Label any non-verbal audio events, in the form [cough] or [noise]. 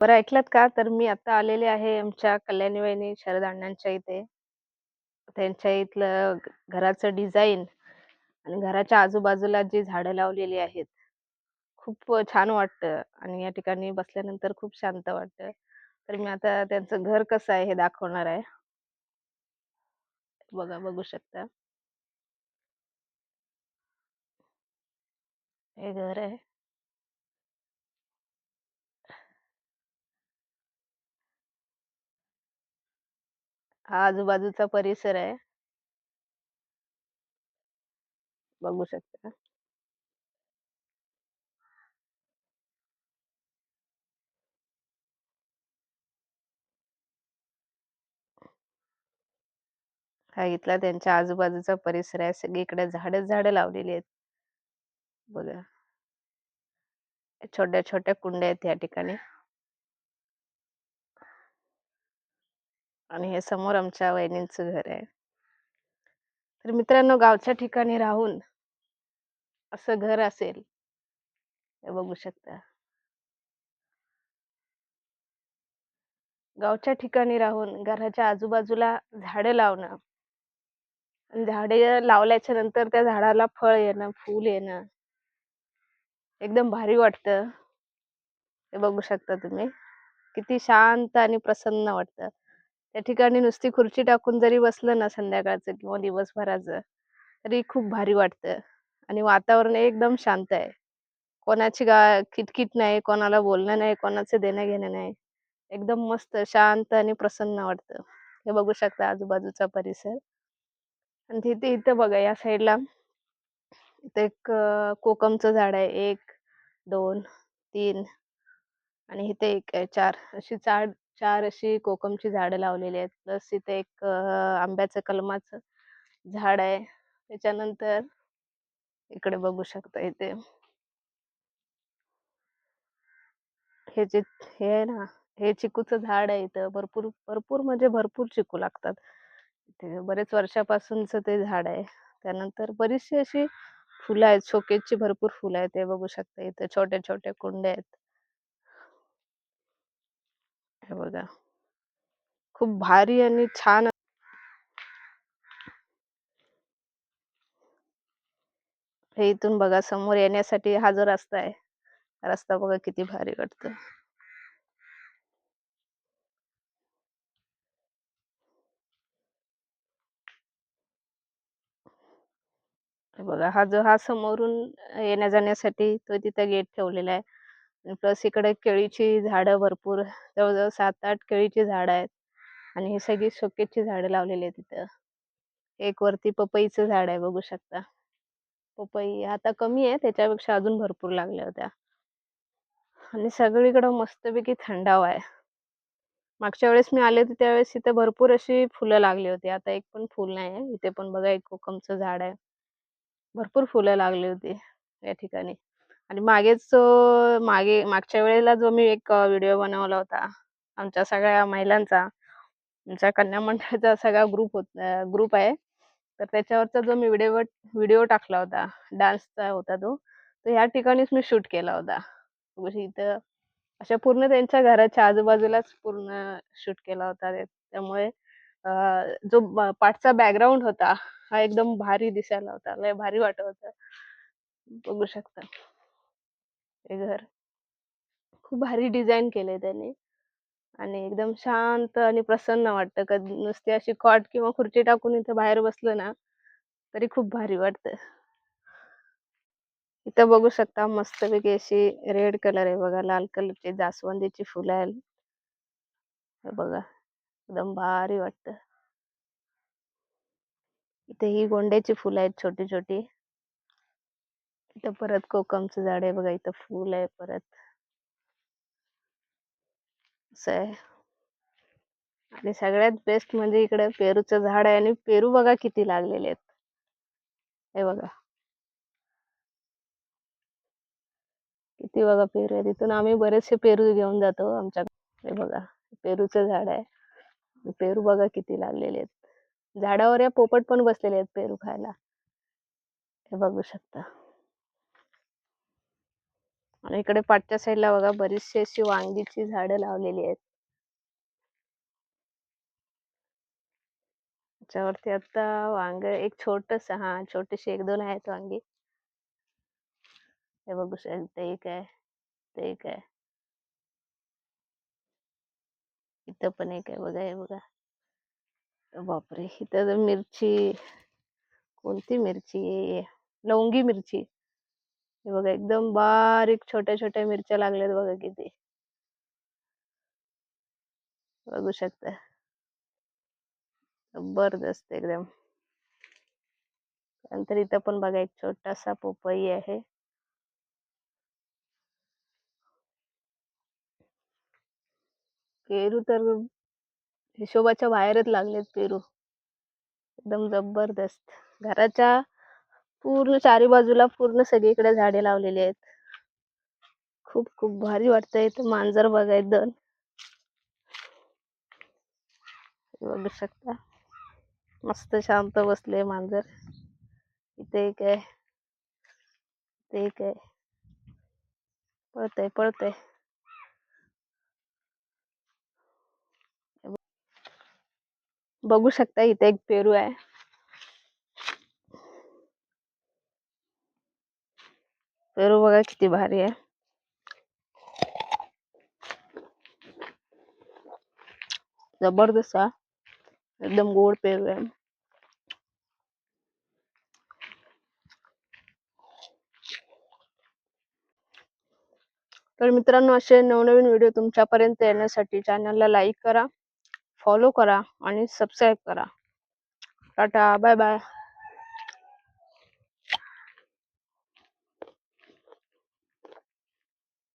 बरं ऐकलत का? तर मी आता आलेले आहे आमच्या कल्याणी वहिनी शरद अण्णांच्या इथे. त्यांच्या इथलं घ घराचं डिझाईन आणि घराच्या आजूबाजूला जी झाडं लावलेली आहेत, खूप अ, छान वाटतं आणि या ठिकाणी बसल्यानंतर खूप शांत वाटतं. तर मी आता त्यांचं घर कसं आहे हे दाखवणार आहे. बघा, बघू शकता. हे घर आहे. हा आजूबाजूचा परिसर आहे. बघू शकता. हा इथला त्यांच्या आजूबाजूचा परिसर आहे. सगळीकडे झाडच झाडं लावलेली आहेत. बघा. छोट्या-छोट्या कुंड्या आहेत या ठिकाणी. आणि हे समोर आमच्या वहिनींचं घर आहे. तर मित्रांनो गावच्या ठिकाणी राहून असं घर असेल हे बघू शकता. गावच्या ठिकाणी राहून घराच्या आजूबाजूला झाडं लावणं आणि झाडे लावल्याच्या नंतर त्या झाडाला फळ येणं, फूल येणं एकदम भारी वाटतं. हे बघू शकता तुम्ही. किती शांत आणि प्रसन्न वाटतं. त्या ठिकाणी नुसती खुर्ची टाकून जरी बसलं ना संध्याकाळचं किंवा दिवसभराचं, तरी खूप भारी वाटतं आणि वातावरण एकदम शांत आहे. कोणाची गा किटकिट नाही, कोणाला बोलणं नाही, कोणाचं देणं-घेणं नाही. एकदम मस्त शांत आणि प्रसन्न वाटतं. हे बघू शकता आजूबाजूचा परिसर. आणि तिथे इथं बघा या साईडला इथं एक कोकमचं झाड आहे. 1, 2, 3 आणि इथे एक आहे चार अशी चार चार अशी कोकमची झाडं लावलेली आहेत. प्लस इथे एक आंब्याचं कलमाचं झाड आहे. त्याच्यानंतर इकडे बघू शकता इथे हे जे हे आहे ना, हे चिकूचं झाड आहे इथं. भरपूर भरपूर म्हणजे भरपूर चिकू लागतात. इथे बरेच वर्षापासूनच ते झाड आहे. त्यानंतर बरीचशी अशी फुलं आहेत. शोकेसची भरपूर फुलं आहेत. हे बघू शकता इथे छोट्या-छोट्या कुंड्या आहेत. हे बघा. खूप भारी आणि छान हे इथून बघा समोर येण्यासाठी हा जो रस्ता आहे, रस्ता बघा किती भारी वाटतो. बघा हा जो हा समोरून येण्या-जाण्यासाठी तो तिथं गेट ठेवलेला आहे. आणि प्लस इकडे केळीची झाडं भरपूर जवळजवळ सात आठ केळीची झाडं आहेत आणि ही सगळी शोकेसची झाडं लावलेली आहेत तिथं. एक वरती पपईचं झाड आहे बघू शकता. पपई आता कमी आहे त्याच्यापेक्षा अजून भरपूर लागल्या होत्या. आणि सगळीकडं मस्तपैकी थंडावा आहे. मागच्या वेळेस मी आले होते त्यावेळेस इथे भरपूर अशी फुलं लागली होती. आता एक पण फुल नाही आहे. इथे पण बघा एक कोकमचं झाड आहे. भरपूर फुलं लागली होती या ठिकाणी. आणि मागेच मागे मागच्या वेळेला जो मी एक व्हिडिओ बनवला होता आमच्या सगळ्या महिलांचा, आमच्या कन्या मंडळाचा [laughs] सगळा ग्रुप होत ग्रुप आहे. तर त्याच्यावरचा जो मी व्हिडिओ व्हिडिओ टाकला होता, डान्सचा होता तो. तर ह्या ठिकाणीच मी शूट केला होता. इथं अशा पूर्ण त्यांच्या घराच्या आजूबाजूलाच पूर्ण शूट केला होता. त्यामुळे जो पाठचा बॅकग्राऊंड होता, हा एकदम भारी दिसायला होता. लय भारी वाटत होतं. बघू शकता. हे घर. खूप भारी डिझाईन केलंय त्यांनी आणि एकदम शांत आणि प्रसन्न वाटतं. कधी नुसती अशी कॉट किंवा खुर्ची टाकून इथं बाहेर बसलं ना, तरी खूप भारी वाटतं. इथं बघू शकता मस्तपैकी अशी रेड कलर आहे बघा, लाल कलरची जास्वंदीची फुलं आहेत. बघा, एकदम भारी वाटतं. इथे ही गोंड्याची फुलं आहेत छोटी-छोटी. इथं परत कोकमचं झाड आहे बघा, इथं फूल आहे परत. असं आहे. आणि सगळ्यात बेस्ट म्हणजे इकडे पेरूचं झाड आहे आणि पेरू बघा किती लागलेले आहेत. हे बघा. किती बघा पेरू आहे तिथून आम्ही बरेचसे पेरू घेऊन जातो आमच्या हे बघा, पेरूचं झाड आहे. पेरू बघा किती लागलेले आहेत. झाडावर या पोपट पण बसलेले आहेत पेरू खायला. हे बघू शकता. आणि इकडे पाठच्या साईडला बघा बरीचशी अशी वांगीची झाडं लावलेली आहेत. त्याच्यावरती आता वांग एक छोटस हा छोटीशी एक दोन आहेत वांगी. हे बघू शकता एक आहे ते एक आहे. इथं पण एक आहे बघा हे बघा. बापरे इथं तर मिरची कोणती मिरची? आहे? लवंगी मिरची. हे बघा एकदम बारीक छोट्या छोट्या मिरच्या लागल्यात बघा किती. बघू शकता. जबरदस्त एकदम. नंतर इथं पण बघा एक छोटासा पोपई आहे. पेरू तर हिशोबाच्या बाहेरच लागलेत पेरू. एकदम जबरदस्त. घराच्या पूर्ण चारी बाजूला पूर्ण सगळीकडे झाडे लावलेली आहेत. खूप खूप भारी वाटतंय इथं मांजर बघायत दोन बघू शकता. मस्त शांत बसले मांजर. इथे एक आहे. इथे एक आहे. पळतय पळतय. बघू शकता इथे एक पेरू आहे. पेरू बघा किती भारी आहे. जबरदस्त हा. एकदम गोड पेरू आहे. तर मित्रांनो असे नवनवीन व्हिडिओ तुमच्यापर्यंत येण्यासाठी चॅनलला लाईक करा फॉलो करा आणि सबस्क्राईब करा. Tata bye bye.